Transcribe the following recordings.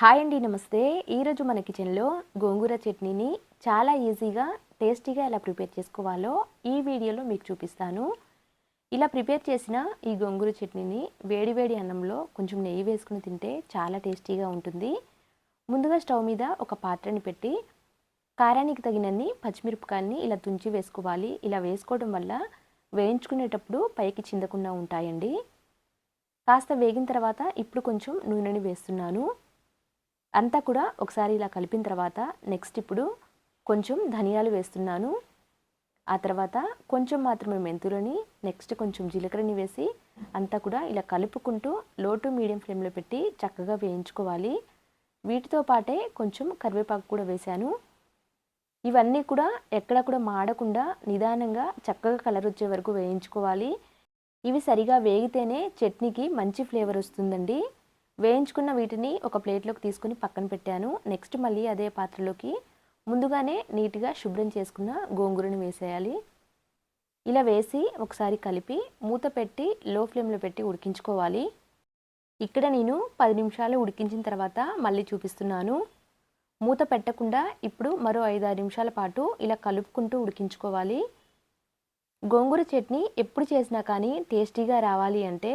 Hi అండి నమస్తే. ఈరోజు మన కిచెన్లో గోంగూర చట్నీని చాలా ఈజీగా టేస్టీగా ఎలా ప్రిపేర్ చేసుకోవాలో ఈ వీడియోలో మీకు చూపిస్తాను. ఇలా ప్రిపేర్ చేసిన ఈ గోంగూర చట్నీని వేడివేడి అన్నంలో కొంచెం నెయ్యి వేసుకుని తింటే చాలా టేస్టీగా ఉంటుంది. ముందుగా స్టవ్ మీద ఒక పాత్రని పెట్టి కారానికి తగినన్ని పచ్చిమిరపకాయని ఇలా తుంచి వేసుకోవాలి. ఇలా వేసుకోవడం వల్ల వేయించుకునేటప్పుడు పైకి చిందకుండా ఉంటాయండి. కాస్త వేగిన తర్వాత ఇప్పుడు కొంచెం నూనెని వేస్తున్నాను. అంతా కూడా ఒకసారి ఇలా కలిపిన తర్వాత నెక్స్ట్ ఇప్పుడు కొంచెం ధనియాలు వేస్తున్నాను. ఆ తర్వాత కొంచెం మాత్రమే మెంతులని నెక్స్ట్ కొంచెం జీలకర్రని వేసి అంతా కూడా ఇలా కలుపుకుంటూ లో టు మీడియం ఫ్లేమ్లో పెట్టి చక్కగా వేయించుకోవాలి. వీటితో పాటే కొంచెం కరివేపాకు కూడా వేశాను. ఇవన్నీ కూడా ఎక్కడ కూడా మాడకుండా నిదానంగా చక్కగా కలర్ వచ్చే వరకు వేయించుకోవాలి. ఇవి సరిగా వేగితేనే చట్నీకి మంచి ఫ్లేవర్ వస్తుందండి. వేయించుకున్న వీటిని ఒక ప్లేట్లోకి తీసుకుని పక్కన పెట్టాను. నెక్స్ట్ మళ్ళీ అదే పాత్రలోకి ముందుగానే నీట్గా శుభ్రం చేసుకున్న గోంగూరను వేసేయాలి. ఇలా వేసి ఒకసారి కలిపి మూత పెట్టి లో ఫ్లేమ్లో పెట్టి ఉడికించుకోవాలి. ఇక్కడ నేను పది నిమిషాలు ఉడికించిన తర్వాత మళ్ళీ చూపిస్తున్నాను. మూత పెట్టకుండా ఇప్పుడు మరో ఐదారు నిమిషాల పాటు ఇలా కలుపుకుంటూ ఉడికించుకోవాలి. గోంగూర చట్నీ ఎప్పుడు చేసినా కానీ టేస్టీగా రావాలి అంటే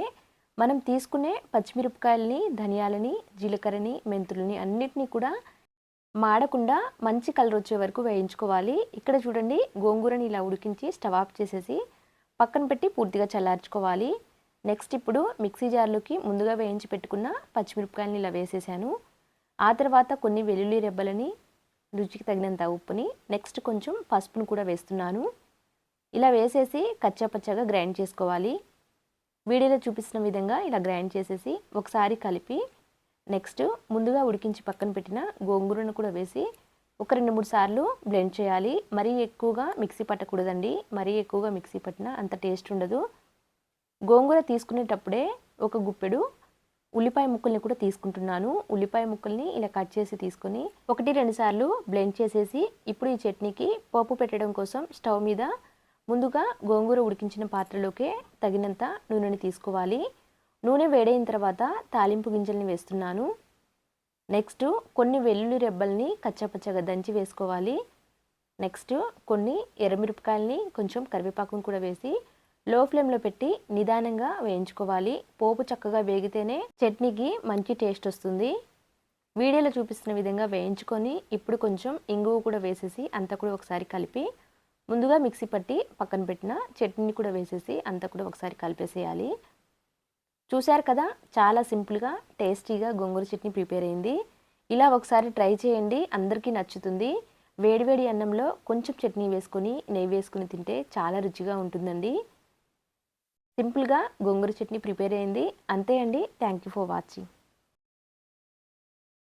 మనం తీసుకునే పచ్చిమిరపకాయలని ధనియాలని జీలకర్రని మెంతులని అన్నిటినీ కూడా మాడకుండా మంచి కలర్ వచ్చే వరకు వేయించుకోవాలి. ఇక్కడ చూడండి గోంగూరని ఇలా ఉడికించి స్టవ్ ఆఫ్ చేసేసి పక్కన పెట్టి పూర్తిగా చల్లార్చుకోవాలి. నెక్స్ట్ ఇప్పుడు మిక్సీ జార్లోకి ముందుగా వేయించి పెట్టుకున్న పచ్చిమిరపకాయలని ఇలా వేసేసాను. ఆ తర్వాత కొన్ని వెల్లుల్లి రెబ్బలని రుచికి తగినంత ఉప్పుని నెక్స్ట్ కొంచెం పసుపును కూడా వేస్తున్నాను. ఇలా వేసేసి కచ్చాపచ్చగా గ్రైండ్ చేసుకోవాలి. వీడియోలో చూపిస్తున్న విధంగా ఇలా గ్రైండ్ చేసేసి ఒకసారి కలిపి నెక్స్ట్ ముందుగా ఉడికించి పక్కన పెట్టిన గోంగూరను కూడా వేసి ఒక రెండు మూడు సార్లు బ్లెండ్ చేయాలి. మరీ ఎక్కువగా మిక్సీ పట్టకూడదండి. మరీ ఎక్కువగా మిక్సీ పట్టినా అంత టేస్ట్ ఉండదు. గోంగూర తీసుకునేటప్పుడే ఒక గుప్పెడు ఉల్లిపాయ ముక్కల్ని కూడా తీసుకుంటున్నాను. ఉల్లిపాయ ముక్కల్ని ఇలా కట్ చేసి తీసుకొని ఒకటి రెండు సార్లు బ్లెండ్ చేసేసి ఇప్పుడు ఈ చట్నీకి పోపు పెట్టడం కోసం స్టవ్ మీద ముందుగా గోంగూర ఉడికించిన పాత్రలోకే తగినంత నూనెని తీసుకోవాలి. నూనె వేడైన తర్వాత తాలింపు గింజల్ని వేస్తున్నాను. నెక్స్ట్ కొన్ని వెల్లుల్లి రెబ్బల్ని కచ్చపచ్చగా దంచి వేసుకోవాలి. నెక్స్ట్ కొన్ని ఎర్రమిరపకాయలని కొంచెం కరివేపాకును కూడా వేసి లో ఫ్లేమ్లో పెట్టి నిదానంగా వేయించుకోవాలి. పోపు చక్కగా వేగితేనే చట్నీకి మంచి టేస్ట్ వస్తుంది. వీడియోలో చూపిస్తున్న విధంగా వేయించుకొని ఇప్పుడు కొంచెం ఇంగువ కూడా వేసేసి అంతా కూడా ఒకసారి కలిపి ముందుగా మిక్సీ పట్టి పక్కన పెట్టిన చట్నీని కూడా వేసేసి అంతా కూడా ఒకసారి కలిపేసేయాలి. చూశారు కదా చాలా సింపుల్గా టేస్టీగా గోంగూర చట్నీ ప్రిపేర్ అయింది. ఇలా ఒకసారి ట్రై చేయండి అందరికీ నచ్చుతుంది. వేడివేడి అన్నంలో కొంచెం చట్నీ వేసుకొని నెయ్యి వేసుకుని తింటే చాలా రుచిగా ఉంటుందండి. సింపుల్గా గోంగూర చట్నీ ప్రిపేర్ అయింది. అంతే అండి. Thank you for watching.